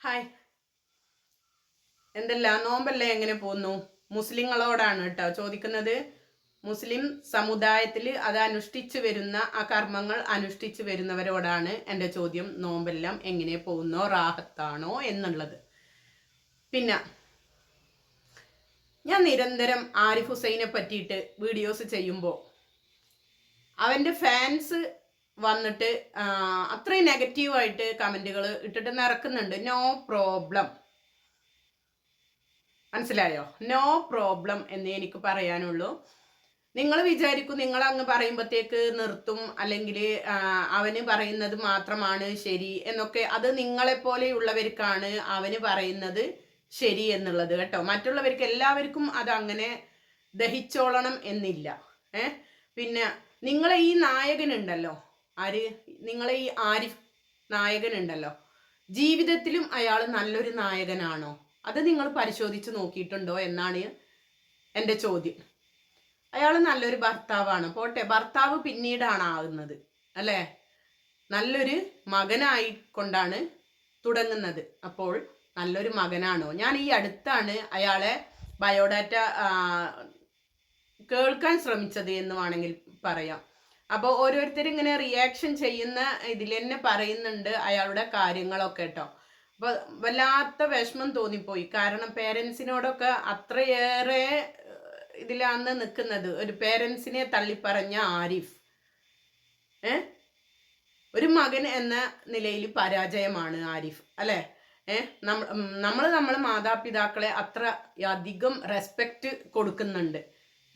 Hi. എന്തല്ല? നോമ്പല്ലേ എങ്ങനെ പോന്നു? മുസ്ലിങ്ങളോടാണ് കേട്ടോ ചോദിക്കുന്നത്. മുസ്ലിം സമുദായത്തിൽ അത് അനുഷ്ഠിച്ചു വരുന്ന ആ കർമ്മങ്ങൾ അനുഷ്ഠിച്ചു വരുന്നവരോടാണ് എന്റെ ചോദ്യം. നോമ്പെല്ലാം എങ്ങനെ പോകുന്നോ? റാഹത്താണോ? എന്നുള്ളത്. പിന്നെ ഞാൻ നിരന്തരം ആരിഫ് ഹുസൈനെ പറ്റിയിട്ട് വീഡിയോസ് ചെയ്യുമ്പോൾ അവന്റെ ഫാൻസ് വന്നിട്ട് അത്രയും നെഗറ്റീവായിട്ട് കമന്റുകൾ ഇട്ടിട്ട് നിറക്കുന്നുണ്ട്. നോ പ്രോബ്ലം മനസ്സിലായോ? നോ പ്രോബ്ലം എന്നേ എനിക്ക് പറയാനുള്ളൂ. നിങ്ങൾ വിചാരിക്കും നിങ്ങൾ അങ്ങ് പറയുമ്പോഴത്തേക്ക് നിർത്തും അല്ലെങ്കിൽ അവന് പറയുന്നത് മാത്രമാണ് ശരി എന്നൊക്കെ. അത് നിങ്ങളെപ്പോലെയുള്ളവർക്കാണ് അവന് പറയുന്നത് ശരി എന്നുള്ളത് കേട്ടോ. മറ്റുള്ളവർക്ക് എല്ലാവർക്കും അത് അങ്ങനെ ദഹിച്ചോളണം എന്നില്ല. ഏ? പിന്നെ നിങ്ങളെ ഈ നായകനുണ്ടല്ലോ ആര്? നിങ്ങളെ ഈ ആരിഫ് നായകനുണ്ടല്ലോ. ജീവിതത്തിലും അയാൾ നല്ലൊരു നായകനാണോ? അത് നിങ്ങൾ പരിശോധിച്ച് നോക്കിയിട്ടുണ്ടോ എന്നാണ് എന്റെ ചോദ്യം. അയാൾ നല്ലൊരു ഭർത്താവാണ്. പോട്ടെ ഭർത്താവ് പിന്നീടാണ് ആകുന്നത് അല്ലേ? നല്ലൊരു മകനായി കൊണ്ടാണ് തുടങ്ങുന്നത്. അപ്പോൾ നല്ലൊരു മകനാണോ? ഞാൻ ഈ അടുത്താണ് അയാളെ ബയോഡാറ്റ കേൾക്കാൻ ശ്രമിച്ചത് എന്ന് വേണമെങ്കിൽ പറയാം. അപ്പോൾ ഓരോരുത്തർ ഇങ്ങനെ റിയാക്ഷൻ ചെയ്യുന്ന ഇതിൽ തന്നെ പറയുന്നുണ്ട് അയാളുടെ കാര്യങ്ങളൊക്കെ കേട്ടോ അപ്പോൾ വല്ലാത്ത വിഷമം തോന്നിപ്പോയി. കാരണം പേരൻസിനോടൊക്കെ അത്രയേറെ ഇതിലാന്ന് നിൽക്കുന്നത് ഒരു പേരൻസിനെ തള്ളിപ്പറഞ്ഞ ആരിഫ്. ഏ? ഒരു മകൻ എന്ന നിലയിൽ പരാജയമാണ് ആരിഫ്. അല്ലേ? ഏ? നമ്മൾ നമ്മൾ മാതാപിതാക്കളെ അത്ര അധികം റെസ്പെക്റ്റ് കൊടുക്കുന്നുണ്ട്.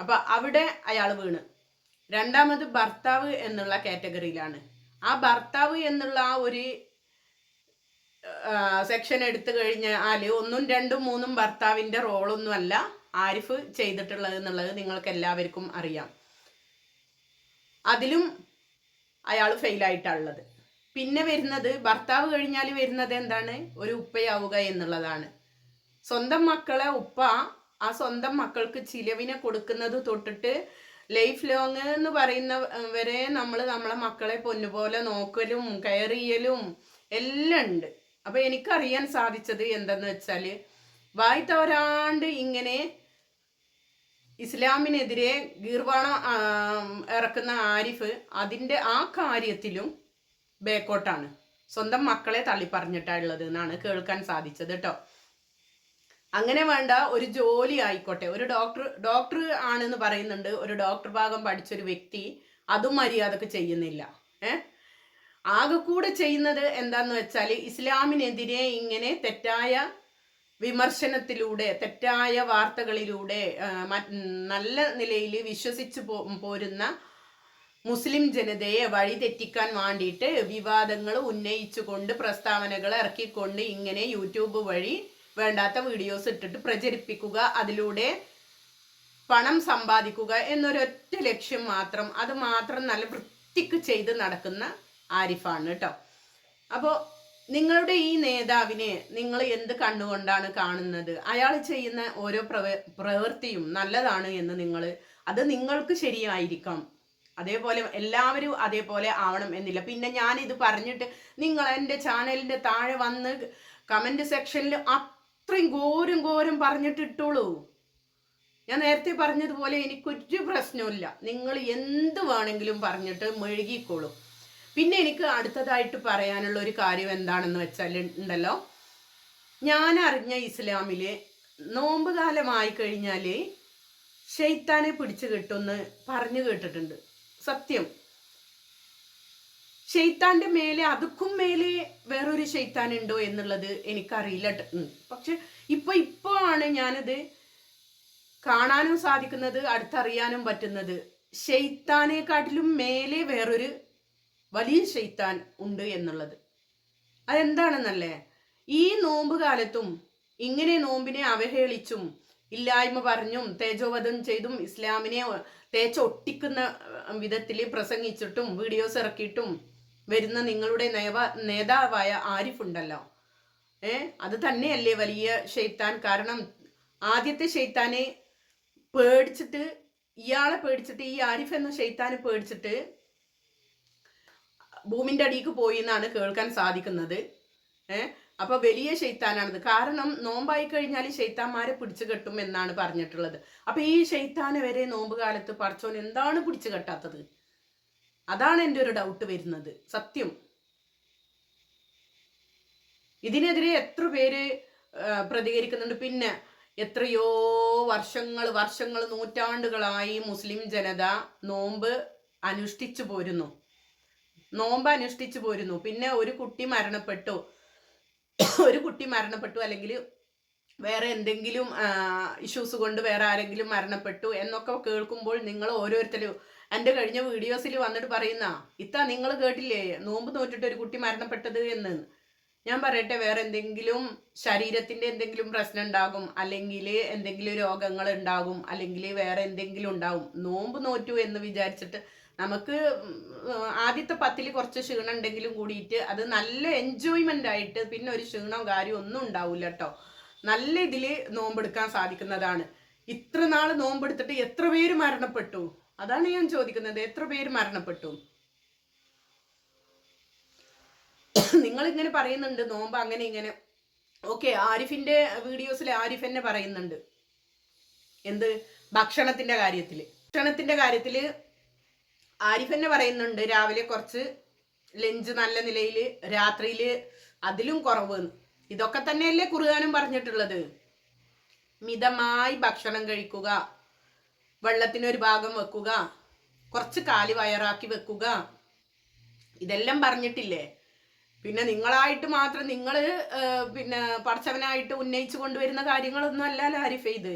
അപ്പൊ അവിടെ അയാൾ വീണ്. രണ്ടാമത് ഭർത്താവ് എന്നുള്ള കാറ്റഗറിയിലാണ്. ആ ഭർത്താവ് എന്നുള്ള ആ ഒരു സെക്ഷൻ എടുത്തു കഴിഞ്ഞാൽ ഒന്നും രണ്ടും മൂന്നും ഭർത്താവിന്റെ റോളൊന്നും അല്ല ആരിഫ് ചെയ്തിട്ടുള്ളത് എന്നുള്ളത് നിങ്ങൾക്ക് എല്ലാവർക്കും അറിയാം. അതിലും അയാൾ ഫെയിലായിട്ടുള്ളത് പിന്നെ വരുന്നത് ഭർത്താവ് കഴിഞ്ഞാൽ വരുന്നത് എന്താണ്? ഒരു ഉപ്പയാവുക എന്നുള്ളതാണ്. സ്വന്തം മക്കളെ ഉപ്പ ആ സ്വന്തം മക്കൾക്ക് ചിലവിനെ കൊടുക്കുന്നത് തൊട്ടിട്ട് ലൈഫ് ലോങ് എന്ന് പറയുന്ന വരെ നമ്മൾ നമ്മളെ മക്കളെ പൊന്നുപോലെ നോക്കലും കെയർ ചെയ്യലും എല്ലാം ഉണ്ട്. അപ്പൊ എനിക്കറിയാൻ സാധിച്ചത് എന്തെന്ന് വെച്ചാൽ വായി ഇങ്ങനെ ഇസ്ലാമിനെതിരെ ഗീർവാണ ഇറക്കുന്ന ആരിഫ് അതിന്റെ ആ കാര്യത്തിലും ബേക്കോട്ടാണ് സ്വന്തം മക്കളെ തള്ളി പറഞ്ഞിട്ടുള്ളത് എന്നാണ് കേൾക്കാൻ സാധിച്ചത് കേട്ടോ അങ്ങനെ വേണ്ട ഒരു ജോലി ആയിക്കോട്ടെ. ഒരു ഡോക്ടർ ഡോക്ടർ ആണെന്ന് പറയുന്നുണ്ട്. ഒരു ഡോക്ടർ ഭാഗം പഠിച്ചൊരു വ്യക്തി അതും മര്യാദയ്ക്ക് ചെയ്യുന്നില്ല. ഏ? ആകെ കൂടെ ചെയ്യുന്നത് എന്താന്ന് വെച്ചാൽ ഇസ്ലാമിനെതിരെ ഇങ്ങനെ തെറ്റായ വിമർശനത്തിലൂടെ തെറ്റായ വാർത്തകളിലൂടെ നല്ല നിലയിൽ വിശ്വസിച്ച് പോരുന്ന മുസ്ലിം ജനതയെ വഴിതെറ്റിക്കാൻ വേണ്ടിയിട്ട് വിവാദങ്ങൾ ഉന്നയിച്ചുകൊണ്ട് പ്രസ്താവനകൾ ഇറക്കിക്കൊണ്ട് ഇങ്ങനെ യൂട്യൂബ് വഴി വേണ്ടാത്ത വീഡിയോസ് ഇട്ടിട്ട് പ്രചരിപ്പിക്കുക അതിലൂടെ പണം സമ്പാദിക്കുക എന്നൊരൊറ്റ ലക്ഷ്യം മാത്രം അത് മാത്രം നല്ല വൃത്തിക്ക് ചെയ്ത് നടക്കുന്ന ആരിഫാണ് കേട്ടോ. അപ്പോൾ നിങ്ങളുടെ ഈ നേതാവിനെ നിങ്ങൾ എന്ത് കണ്ണുകൊണ്ടാണ് കാണുന്നത്? അയാൾ ചെയ്യുന്ന ഓരോ പ്രവ പ്രവൃത്തിയും നല്ലതാണ് എന്ന് നിങ്ങൾ അത് നിങ്ങൾക്ക് ശരിയായിരിക്കാം. അതേപോലെ എല്ലാവരും അതേപോലെ ആവണം എന്നില്ല. പിന്നെ ഞാൻ ഇത് പറഞ്ഞിട്ട് നിങ്ങൾ എന്റെ ചാനലിന്റെ താഴെ വന്ന് കമന്റ് സെക്ഷനിൽ അത്രയും ഘോരം ഘോരം പറഞ്ഞിട്ട് ഇട്ടോളൂ. ഞാൻ നേരത്തെ പറഞ്ഞതുപോലെ എനിക്കൊരു പ്രശ്നമില്ല നിങ്ങൾ എന്ത് വേണമെങ്കിലും പറഞ്ഞിട്ട് മെഴുകിക്കോളൂ. പിന്നെ എനിക്ക് അടുത്തതായിട്ട് പറയാനുള്ള ഒരു കാര്യം എന്താണെന്ന് വെച്ചാൽ ഉണ്ടല്ലോ. ഞാൻ അറിഞ്ഞ ഇസ്ലാമിൽ നോമ്പ് കാലമായി കഴിഞ്ഞാൽ ഷെയ്ത്താനെ പിടിച്ചു കിട്ടുമെന്ന് പറഞ്ഞു കേട്ടിട്ടുണ്ട്. സത്യം. ഷെയ്ത്താന്റെ മേലെ അതുക്കും മേലെ വേറൊരു ഷെയ്ത്താൻ ഉണ്ടോ എന്നുള്ളത് എനിക്കറിയില്ല. പക്ഷെ ഇപ്പൊ ഇപ്പോ ആണ് ഞാനത് കാണാനും സാധിക്കുന്നത് അടുത്തറിയാനും പറ്റുന്നത്. ഷെയ്ത്താനെക്കാട്ടിലും മേലെ വേറൊരു വലിയ ഷെയ്ത്താൻ ഉണ്ട് എന്നുള്ളത്. അതെന്താണെന്നല്ലേ? ഈ നോമ്പ് കാലത്തും ഇങ്ങനെ നോമ്പിനെ അവഹേളിച്ചും ഇല്ലായ്മ പറഞ്ഞും തേജോവധം ചെയ്തും ഇസ്ലാമിനെ തേച്ചൊട്ടിക്കുന്ന വിധത്തിൽ പ്രസംഗിച്ചിട്ടും വീഡിയോസ് ഇറക്കിയിട്ടും വരുന്ന നിങ്ങളുടെ നേവ നേതാവായ ആരിഫ് ഉണ്ടല്ലോ. ഏ? അത് തന്നെയല്ലേ വലിയ ഷെയ്ത്താൻ കാരണം ആദ്യത്തെ ഷെയ്ത്താനെ പേടിച്ചിട്ട് ഇയാളെ പേടിച്ചിട്ട് ഈ ആരിഫ് എന്ന ഷെയ്ത്താനെ പേടിച്ചിട്ട് ഭൂമിന്റെ അടിക്ക് പോയി എന്നാണ് കേൾക്കാൻ സാധിക്കുന്നത്. ഏ? അപ്പൊ വലിയ ഷെയ്ത്താനാണത് കാരണം നോമ്പായി കഴിഞ്ഞാൽ ഷെയ്ത്താന്മാരെ പിടിച്ചു കെട്ടും എന്നാണ് പറഞ്ഞിട്ടുള്ളത്. അപ്പൊ ഈ ഷെയ്ത്താനെ വരെ നോമ്പ് കാലത്ത് പടച്ചോൻ എന്താണ് പിടിച്ചു കെട്ടാത്തത്? അതാണ് എന്റെ ഒരു ഡൗട്ട് വരുന്നത്. സത്യം. ഇതിനെതിരെ എത്ര പേര് പ്രതികരിക്കുന്നുണ്ട്. പിന്നെ എത്രയോ വർഷങ്ങൾ വർഷങ്ങൾ നൂറ്റാണ്ടുകളായി മുസ്ലിം ജനത നോമ്പ് അനുഷ്ഠിച്ചു പോരുന്നു. നോമ്പ് അനുഷ്ഠിച്ചു പോരുന്നു. പിന്നെ ഒരു കുട്ടി മരണപ്പെട്ടു. ഒരു കുട്ടി മരണപ്പെട്ടു. അല്ലെങ്കിൽ വേറെ എന്തെങ്കിലും ഇഷ്യൂസ് കൊണ്ട് വേറെ ആരെങ്കിലും മരണപ്പെട്ടു എന്നൊക്കെ കേൾക്കുമ്പോൾ നിങ്ങൾ ഓരോരുത്തരും എന്റെ കഴിഞ്ഞ വീഡിയോസിൽ വന്നിട്ട് പറയുന്ന ഇത്ത നിങ്ങൾ കേട്ടില്ലേ? നോമ്പ് നോറ്റിട്ട് ഒരു കുട്ടി മരണപ്പെട്ടത് എന്ന്. ഞാൻ പറയട്ടെ വേറെ എന്തെങ്കിലും ശരീരത്തിന്റെ എന്തെങ്കിലും പ്രശ്നം ഉണ്ടാകും അല്ലെങ്കിൽ എന്തെങ്കിലും രോഗങ്ങൾ ഉണ്ടാകും അല്ലെങ്കിൽ വേറെ എന്തെങ്കിലും ഉണ്ടാകും നോമ്പ് നോറ്റു എന്ന് വിചാരിച്ചിട്ട് നമുക്ക് ആദ്യത്തെ പത്തിൽ കുറച്ച് ക്ഷീണം ഉണ്ടെങ്കിലും കൂടിയിട്ട് അത് നല്ല എൻജോയ്മെന്റ് ആയിട്ട് പിന്നെ ഒരു ക്ഷീണവും കാര്യം ഒന്നും ഉണ്ടാവില്ല കേട്ടോ നല്ല ഇതിൽ നോമ്പെടുക്കാൻ സാധിക്കുന്നതാണ്. ഇത്ര നാൾ നോമ്പെടുത്തിട്ട് എത്ര പേര് മരണപ്പെട്ടു? അതാണ് ഞാൻ ചോദിക്കുന്നത്. എത്ര പേര് മരണപ്പെട്ടു? നിങ്ങൾ ഇങ്ങനെ പറയുന്നുണ്ട് നോമ്പ് അങ്ങനെ ഇങ്ങനെ. ഓക്കെ ആരിഫിന്റെ വീഡിയോസിൽ ആരിഫ് തന്നെ പറയുന്നുണ്ട്. എന്ത്? ഭക്ഷണത്തിന്റെ കാര്യത്തിൽ ഭക്ഷണത്തിന്റെ കാര്യത്തിൽ ആരിഫ് തന്നെ പറയുന്നുണ്ട് രാവിലെ കുറച്ച് ലഞ്ച് നല്ല നിലയിൽ രാത്രിയിൽ അതിലും കുറവ് എന്ന്. ഇതൊക്കെ തന്നെയല്ലേ കുറുകാനും പറഞ്ഞിട്ടുള്ളത്. മിതമായി ഭക്ഷണം കഴിക്കുക. വെള്ളത്തിനൊരു ഭാഗം വെക്കുക. കുറച്ച് കാലി വയറാക്കി വെക്കുക. ഇതെല്ലാം പറഞ്ഞിട്ടില്ലേ? പിന്നെ നിങ്ങളായിട്ട് മാത്രം നിങ്ങൾ പിന്നെ പടച്ചവനായിട്ട് ഉന്നയിച്ചു കൊണ്ടുവരുന്ന കാര്യങ്ങളൊന്നും അല്ലല്ലോ ആരിഫ് ഇത്?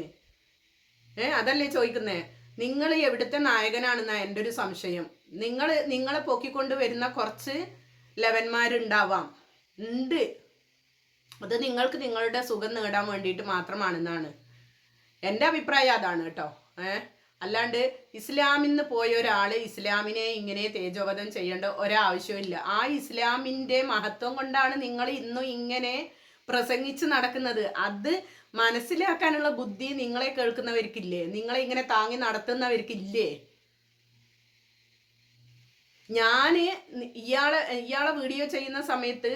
ഏ അതല്ലേ ചോദിക്കുന്നേ? നിങ്ങൾ എവിടുത്തെ നായകനാണെന്നാ എന്റെ ഒരു സംശയം. നിങ്ങൾ നിങ്ങളെ പൊക്കിക്കൊണ്ട് വരുന്ന കുറച്ച് ലെവന്മാരുണ്ടാവാം. ഉണ്ട്. അത് നിങ്ങൾക്ക് നിങ്ങളുടെ സുഖം നേടാൻ വേണ്ടിയിട്ട് മാത്രമാണെന്നാണ്. എന്റെ അഭിപ്രായം അതാണ് കേട്ടോ. ഏ? അല്ലാണ്ട് ഇസ്ലാമിൽ നിന്ന് പോയ ഒരാൾ ഇസ്ലാമിനെ ഇങ്ങനെ തേജോവധം ചെയ്യേണ്ട ഒരാവശ്യമില്ല. ആ ഇസ്ലാമിന്റെ മഹത്വം കൊണ്ടാണ് നിങ്ങൾ ഇന്നും ഇങ്ങനെ പ്രസംഗിച്ച് നടക്കുന്നത്. അത് മനസ്സിലാക്കാനുള്ള ബുദ്ധി നിങ്ങളെ കേൾക്കുന്നവർക്കില്ലേ? നിങ്ങളെ ഇങ്ങനെ താങ്ങി നടത്തുന്നവർക്കില്ലേ? ഞാൻ ഇയാളെ ഇയാളെ വീഡിയോ ചെയ്യുന്ന സമയത്ത്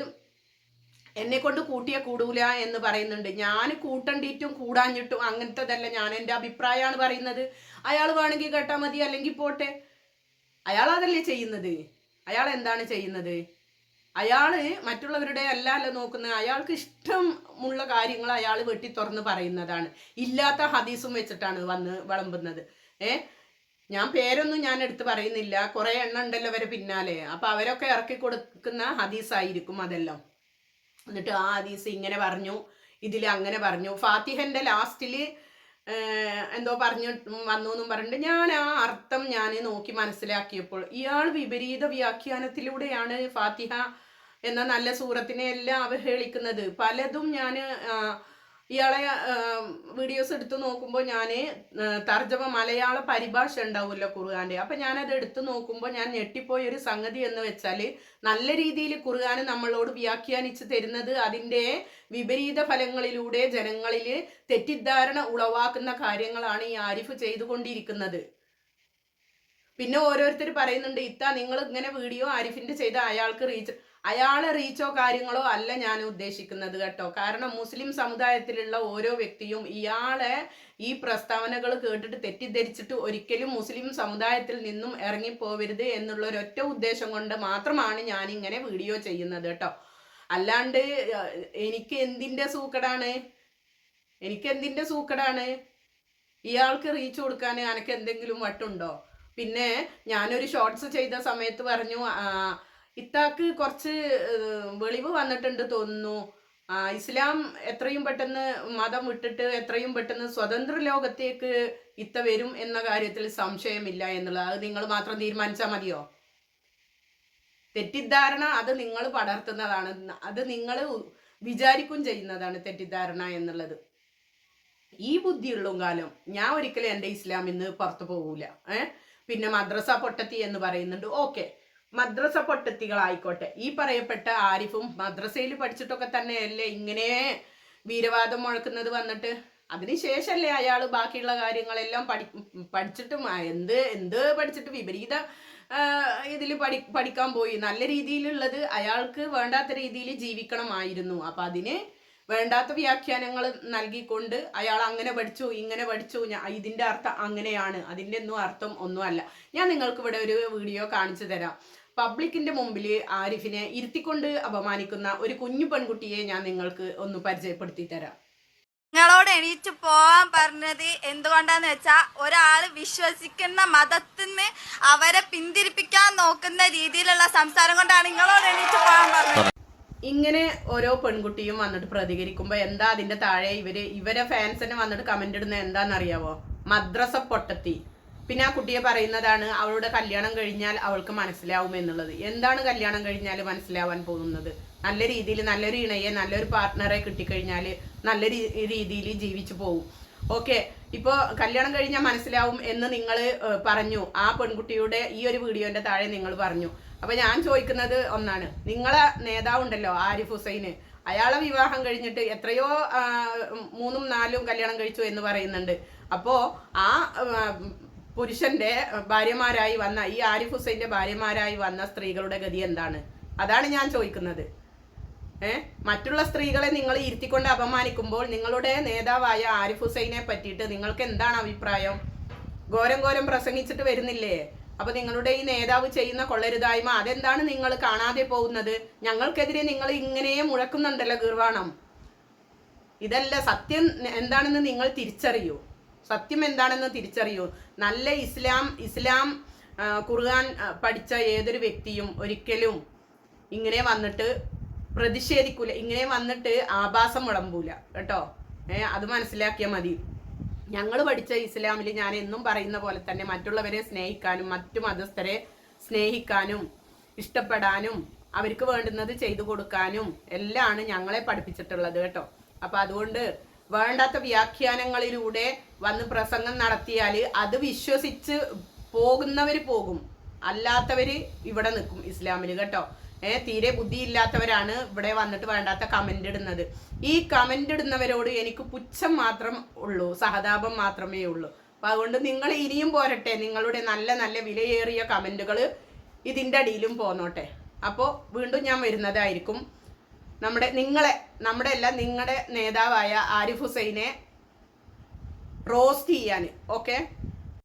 എന്നെ കൊണ്ട് കൂട്ടിയ കൂടൂല എന്ന് പറയുന്നുണ്ട്. ഞാൻ കൂട്ടണ്ടിട്ടും കൂടാഞ്ഞിട്ടും അങ്ങനത്തെതല്ല ഞാൻ എന്റെ അഭിപ്രായമാണ് പറയുന്നത്. അയാൾ വേണമെങ്കിൽ കേട്ടാൽ മതി അല്ലെങ്കിൽ പോട്ടെ. അയാൾ അതല്ലേ ചെയ്യുന്നത്? അയാൾ എന്താണ് ചെയ്യുന്നത്? അയാൾ മറ്റുള്ളവരുടെ അല്ല അല്ല നോക്കുന്നത്. അയാൾക്ക് ഇഷ്ടമുള്ള കാര്യങ്ങൾ അയാൾ വെട്ടി തുറന്ന് പറയുന്നതാണ്. ഇല്ലാത്ത ഹദീസും വെച്ചിട്ടാണ് വന്ന് വിളമ്പുന്നത്. ഏ? ഞാൻ പേരൊന്നും ഞാൻ എടുത്ത് പറയുന്നില്ല. കുറെ എണ്ണ ഉണ്ടല്ലോ അവരെ പിന്നാലെ. അപ്പൊ അവരൊക്കെ ഇറക്കി കൊടുക്കുന്ന ഹദീസായിരിക്കും അതെല്ലാം. എന്നിട്ട് ആ ഹദീസ് ഇങ്ങനെ പറഞ്ഞു ഇതിൽ അങ്ങനെ പറഞ്ഞു. ഫാത്തിഹന്റെ ലാസ്റ്റിൽ എന്തോ പറഞ്ഞു വന്നു എന്നും പറഞ്ഞിട്ട് ഞാൻ ആ അർത്ഥം ഞാൻ നോക്കി മനസ്സിലാക്കിയപ്പോൾ ഇയാൾ വിപരീത വ്യാഖ്യാനത്തിലൂടെയാണ് ഫാത്തിഹ എന്ന നല്ല സൂറത്തിനെ എല്ലാം അവഹേളിക്കുന്നത്. പലതും ഞാൻ ഇയാളെ വീഡിയോസ് എടുത്തു നോക്കുമ്പോൾ ഞാൻ തർജമ മലയാള പരിഭാഷ ഉണ്ടാവുമല്ലോ ഖുർആാന്റെ. അപ്പം ഞാനത് എടുത്തു നോക്കുമ്പോൾ ഞാൻ ഞെട്ടിപ്പോയ ഒരു സംഗതി എന്ന് വെച്ചാൽ നല്ല രീതിയിൽ ഖുർആൻ നമ്മളോട് വ്യാഖ്യാനിച്ച് തരുന്നത് അതിന്റെ വിപരീത ഫലങ്ങളിലൂടെ ജനങ്ങളിൽ തെറ്റിദ്ധാരണ ഉളവാക്കുന്ന കാര്യങ്ങളാണ് ഈ ആരിഫ് ചെയ്തുകൊണ്ടിരിക്കുന്നത്. പിന്നെ ഓരോരുത്തർ പറയുന്നുണ്ട് ഇത്ത നിങ്ങൾ ഇങ്ങനെ വീഡിയോ ആരിഫിന്റെ ചെയ്ത അയാൾക്ക് റീച്ച് അയാളെ റീച്ചോ കാര്യങ്ങളോ അല്ല ഞാൻ ഉദ്ദേശിക്കുന്നത് കേട്ടോ. കാരണം മുസ്ലിം സമുദായത്തിലുള്ള ഓരോ വ്യക്തിയും ഇയാളെ ഈ പ്രസ്താവനകൾ കേട്ടിട്ട് തെറ്റിദ്ധരിച്ചിട്ട് ഒരിക്കലും മുസ്ലിം സമുദായത്തിൽ നിന്നും ഇറങ്ങിപ്പോവരുത് എന്നുള്ള ഒരൊറ്റ ഉദ്ദേശം കൊണ്ട് മാത്രമാണ് ഞാൻ ഇങ്ങനെ വീഡിയോ ചെയ്യുന്നത് കേട്ടോ. അല്ലാണ്ട് എനിക്ക് എന്തിന്റെ സൂക്കടാണ്? എനിക്ക് എന്തിന്റെ സൂക്കടാണ്? ഇയാൾക്ക് റീച്ച് കൊടുക്കാൻ എനിക്ക് എന്തെങ്കിലും വട്ടുണ്ടോ? പിന്നെ ഞാനൊരു ഷോർട്സ് ചെയ്ത സമയത്ത് പറഞ്ഞു ഇത്താക്ക് കുറച്ച് വെളിവ് വന്നിട്ടുണ്ട് തോന്നുന്നു. ഇസ്ലാം എത്രയും പെട്ടെന്ന് മതം വിട്ടിട്ട് എത്രയും പെട്ടെന്ന് സ്വതന്ത്ര ലോകത്തേക്ക് ഇത്ത വരും എന്ന കാര്യത്തിൽ സംശയമില്ല എന്നുള്ളത്. അത് നിങ്ങൾ മാത്രം തീരുമാനിച്ചാൽ മതിയോ? തെറ്റിദ്ധാരണ അത് നിങ്ങൾ പടർത്തുന്നതാണ്. അത് നിങ്ങൾ വിചാരിക്കും ചെയ്യുന്നതാണ് തെറ്റിദ്ധാരണ എന്നുള്ളത്. ഈ ബുദ്ധിയുള്ള കാലം ഞാൻ ഒരിക്കലും എന്റെ ഇസ്ലാമിൽ നിന്ന് പുറത്തു പോകൂല. ഏ? പിന്നെ മദ്രസ പൊട്ടത്തി എന്ന് പറയുന്നുണ്ട്. ഓക്കെ മദ്രസ പൊട്ടത്തികളായിക്കോട്ടെ. ഈ പറയപ്പെട്ട ആരിഫും മദ്രസയിൽ പഠിച്ചിട്ടൊക്കെ തന്നെയല്ലേ ഇങ്ങനെ വീരവാദം മുഴക്കുന്നത് വന്നിട്ട്? അതിനുശേഷമല്ലേ അയാൾ ബാക്കിയുള്ള കാര്യങ്ങളെല്ലാം പഠി പഠിച്ചിട്ടും എന്ത് എന്ത് പഠിച്ചിട്ട് വിപരീത ഇതിൽ പഠി പഠിക്കാൻ പോയി. നല്ല രീതിയിലുള്ളത് അയാൾക്ക് വേണ്ടാത്ത രീതിയിൽ ജീവിക്കണമായിരുന്നു. അപ്പം അതിന് വേണ്ടാത്ത വ്യാഖ്യാനങ്ങൾ നൽകിക്കൊണ്ട് അയാൾ അങ്ങനെ പഠിച്ചു ഇങ്ങനെ പഠിച്ചു. ഞാൻ ഇതിന്റെ അർത്ഥം അങ്ങനെയാണ്. അതിന്റെ ഒന്നും അർത്ഥം ഒന്നുമല്ല ഞാൻ നിങ്ങൾക്ക് ഇവിടെ ഒരു വീഡിയോ കാണിച്ചു തരാം. പബ്ലിക്കിന്റെ മുമ്പിൽ ആരിഫിനെ ഇരുത്തിക്കൊണ്ട് അപമാനിക്കുന്ന ഒരു കുഞ്ഞു പെൺകുട്ടിയെ ഞാൻ നിങ്ങൾക്ക് ഒന്ന് പരിചയപ്പെടുത്തി തരാം. നിങ്ങളോട് എണീറ്റ് പോവാൻ പറഞ്ഞത് എന്തുകൊണ്ടാന്ന് വെച്ചാ ഒരാൾ വിശ്വസിക്കുന്ന മതത്തിന് അവരെ പിന്തിരിപ്പിക്കാൻ നോക്കുന്ന രീതിയിലുള്ള സംസാരം കൊണ്ടാണ് നിങ്ങളോട് എണീറ്റ് പോവാൻ പറഞ്ഞത്. ഇങ്ങനെ ഓരോ പെൺകുട്ടിയും വന്നിട്ട് പ്രതികരിക്കുമ്പോൾ എന്താ അതിന്റെ താഴെ ഇവർ ഇവരെ ഫാൻസിന് വന്നിട്ട് കമന്റ് ഇടുന്നത് എന്താണെന്നറിയാവോ മദ്രസ പൊട്ടത്തി. പിന്നെ ആ കുട്ടിയെ പറയുന്നതാണ് അവളുടെ കല്യാണം കഴിഞ്ഞാൽ അവൾക്ക് മനസ്സിലാവും എന്നുള്ളത്. എന്താണ് കല്യാണം കഴിഞ്ഞാൽ മനസ്സിലാവാൻ പോകുന്നത്? നല്ല രീതിയിൽ നല്ലൊരു ഇണയെ നല്ലൊരു പാർട്ട്ണറെ കിട്ടിക്കഴിഞ്ഞാൽ നല്ല രീതിയിൽ ജീവിച്ചു പോകും ഓക്കെ ഇപ്പോൾ കല്യാണം കഴിഞ്ഞാൽ മനസ്സിലാവും എന്ന് നിങ്ങൾ പറഞ്ഞു. ആ പെൺകുട്ടിയുടെ ഈ ഒരു വീഡിയോന്റെ താഴെ നിങ്ങൾ പറഞ്ഞു. അപ്പൊ ഞാൻ ചോദിക്കുന്നത് ഒന്നാണ്. നിങ്ങളെ നേതാവുണ്ടല്ലോ ആരിഫ് ഹുസൈന്. അയാളെ വിവാഹം കഴിഞ്ഞിട്ട് എത്രയോ മൂന്നും നാലും കല്യാണം കഴിച്ചു എന്ന് പറയുന്നുണ്ട്. അപ്പോ ആ പുരുഷന്റെ ഭാര്യമാരായി വന്ന ഈ ആരിഫ് ഹുസൈന്റെ ഭാര്യമാരായി വന്ന സ്ത്രീകളുടെ ഗതി എന്താണ്? അതാണ് ഞാൻ ചോദിക്കുന്നത്. ഏ? മറ്റുള്ള സ്ത്രീകളെ നിങ്ങൾ ഇരുത്തിക്കൊണ്ട് അപമാനിക്കുമ്പോൾ നിങ്ങളുടെ നേതാവായ ആരിഫ് ഹുസൈനെ പറ്റിയിട്ട് നിങ്ങൾക്ക് എന്താണ് അഭിപ്രായം? ഘോരം ഘോരം പ്രസംഗിച്ചിട്ട് വരുന്നില്ലേ? അപ്പൊ നിങ്ങളുടെ ഈ നേതാവ് ചെയ്യുന്ന കൊള്ളരുതായ്മ അതെന്താണ് നിങ്ങൾ കാണാതെ പോകുന്നത്? ഞങ്ങൾക്കെതിരെ നിങ്ങൾ ഇങ്ങനെ മുഴക്കുന്നുണ്ടല്ലോ ഗീർവാണം. ഇതല്ല സത്യം എന്താണെന്ന് നിങ്ങൾ തിരിച്ചറിയൂ. സത്യം എന്താണെന്ന് തിരിച്ചറിയൂ. നല്ല ഇസ്ലാം ഇസ്ലാം കുറുകാൻ പഠിച്ച ഏതൊരു വ്യക്തിയും ഒരിക്കലും ഇങ്ങനെ വന്നിട്ട് പ്രതിഷേധിക്കൂല. ഇങ്ങനെ വന്നിട്ട് ആഭാസം മുടമ്പൂല കേട്ടോ? ഏഹ് അത് മനസ്സിലാക്കിയാൽ മതി. ഞങ്ങൾ പഠിച്ച ഇസ്ലാമിൽ ഞാൻ എന്നും പറയുന്ന പോലെ തന്നെ മറ്റുള്ളവരെ സ്നേഹിക്കാനും മറ്റു മതസ്ഥരെ സ്നേഹിക്കാനും ഇഷ്ടപ്പെടാനും അവർക്ക് വേണ്ടുന്നത് ചെയ്തു കൊടുക്കാനും എല്ലാമാണ് ഞങ്ങളെ പഠിപ്പിച്ചിട്ടുള്ളത് കേട്ടോ. അപ്പൊ അതുകൊണ്ട് വേണ്ടാത്ത വ്യാഖ്യാനങ്ങളിലൂടെ വന്ന് പ്രസംഗം നടത്തിയാൽ അത് വിശ്വസിച്ച് പോകുന്നവർ പോകും. അല്ലാത്തവര് ഇവിടെ നിൽക്കും ഇസ്ലാമിൽ കേട്ടോ. ഏ തീരെ ബുദ്ധിയില്ലാത്തവരാണ് ഇവിടെ വന്നിട്ട് വേണ്ടാത്ത കമന്റ് ഇടുന്നത്. ഈ കമന്റ് ഇടുന്നവരോട് എനിക്ക് പുച്ഛം മാത്രം ഉള്ളൂ സഹതാപം മാത്രമേ ഉള്ളൂ. അപ്പൊ അതുകൊണ്ട് നിങ്ങൾ ഇനിയും പോരട്ടെ നിങ്ങളുടെ നല്ല നല്ല വിലയേറിയ കമന്റുകൾ ഇതിന്റെ അടിയിലും പോന്നോട്ടെ. അപ്പോൾ വീണ്ടും ഞാൻ വരുന്നതായിരിക്കും. നമ്മുടെ നിങ്ങളെ നമ്മുടെ അല്ല നിങ്ങളുടെ നേതാവായ ആരിഫ് ഹുസൈനെ റോസ്റ്റ് ചെയ്യാൻ ഓക്കെ